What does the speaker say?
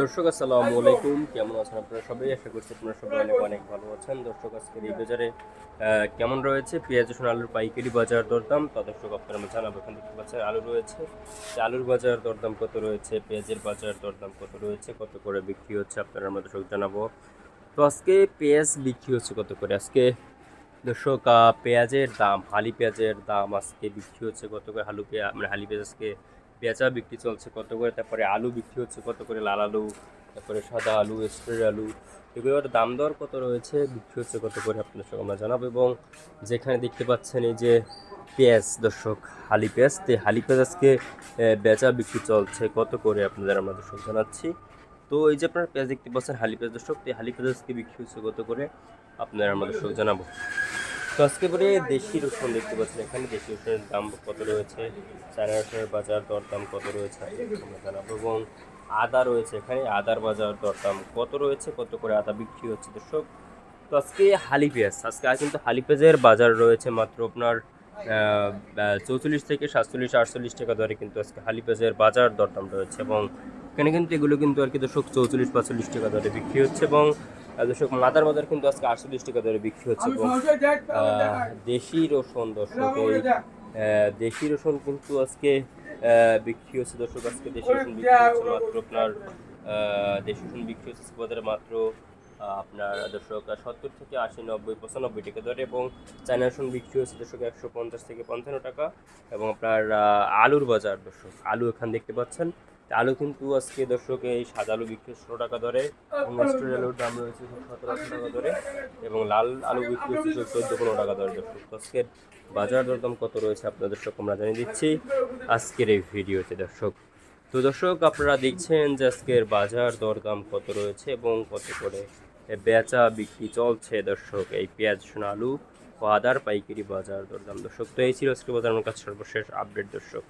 দর্শক, আসসালামু আলাইকুম। কেমন আছেন আপনারা সবাই? আশা করছি আপনারা সবাই অনেক অনেক ভালো আছেন। দর্শক, আজকের এই বাজারে কেমন রয়েছে? পেঁয়াজ, রসুন, আলুর পাইকারি বাজার দরদাম। তা দর্শক, আপনারা আমি জানাব, এখানে দেখতে পাচ্ছেন আলু রয়েছে। আলুর বাজার দরদাম কত রয়েছে? পেঁয়াজের বাজার দরদাম কত রয়েছে? কত করে বিক্রি হচ্ছে? আপনারা আমরা দর্শক জানাব। তো আজকে পেঁয়াজ বিক্রি হচ্ছে কত করে? আজকে, দর্শক পেঁয়াজের দাম, হালি পেঁয়াজের দাম আজকে বিক্রি হচ্ছে কত করে? হালু পেঁয়াজ মানে হালি পেঁয়াজ আজকে পেঁচা বিক্রি চলছে কত করে, তারপরে আলু বিক্রি হচ্ছে কত করে, লাল আলু, তারপরে সাদা আলু স্প্রে আলু, এগুলোর দাম দর কত রয়েছে, বিক্রি হচ্ছে কত করে আপনাদের সঙ্গে আমরা জানাব। এবং যেখানে দেখতে পাচ্ছেন এই যে পেঁয়াজ, দর্শক, হালি পেঁয়াজ, তো হালি পেঁয়াজ আজকে বেচা বিক্রি চলছে কত করে আপনাদের আমরা দর্শক জানাচ্ছি। তো এই যে আপনারা পেঁয়াজ দেখতে পাচ্ছেন, হালি পেঁয়াজ দর্শক, তো হালি পেঁয়াজ আজকে বিক্রি হচ্ছে কত করে আপনারা আমরা দর্শক জানাব। তো আজকে পরে দেশি রসুন দেখতে পাচ্ছেন। এখানে দেশি রসুনের দাম কত রয়েছে? চায়না রসুনের বাজার দরদাম কত রয়েছে? এবং আদা রয়েছে এখানে। আদার বাজার দরদাম কত রয়েছে? কত করে আদা বিক্রি হচ্ছে দর্শক? তো আজকে হালি পেঁয়াজ। আজকে কিন্তু হালি পেঁয়াজের বাজার রয়েছে মাত্র আপনার চৌচল্লিশ থেকে সাতচল্লিশ, আটচল্লিশ টাকা দরে কিন্তু আজকে হালি পেঁয়াজের বাজার দরদাম রয়েছে। এবং এখানে কিন্তু এগুলো কিন্তু আর কি দর্শক চৌচল্লিশ, পাঁচচল্লিশ টাকা দরে বিক্রি হচ্ছে। এবং দর্শক মাদার বাজার কিন্তু আজকে আটচল্লিশ টাকা দরে বিক্রি হচ্ছে এবং দেশি রসুন দর্শক এই দেশি রসুন কিন্তু আজকে বিক্রি হচ্ছে দর্শক আজকে দেশি রসুন বিক্রি হচ্ছে মাত্র আপনার দেশি রসুন বিক্রি হচ্ছে বাজারে মাত্র আপনার দর্শক সত্তর থেকে আশি নব্বই পঁচানব্বই টাকা দরে এবং চায়না রসুন বিক্রি হচ্ছে দর্শক একশো পঞ্চাশ থেকে পঞ্চান্ন টাকা এবং আপনার আলুর বাজার দর্শক আলু এখানে দেখতে পাচ্ছেন। আলু কিন্তু আজকে দর্শক এই সাদা আলু বিক্রি ষোলো টাকা ধরে এবং স্টোর আলুর দাম রয়েছে সতেরো টাকা ধরে এবং লাল আলু বিক্রি হচ্ছে চোদ্দ পনেরো টাকা দরে দর্শক। আজকের বাজার দরদাম কত রয়েছে আপনাদের দর্শক আমরা জানিয়ে দিচ্ছি আজকের এই ভিডিওতে দর্শক। তো দর্শক আপনারা দেখছেন যে আজকের বাজার দরদাম কত রয়েছে এবং কত করে বেচা বিক্রি চলছে দর্শক। এই পেঁয়াজ সোনা আলু ও আদার পাইকারি বাজার দরদাম দর্শক তো এই ছিল আজকে বাজার। আমার কাছে সর্বশেষ আপডেট দর্শক।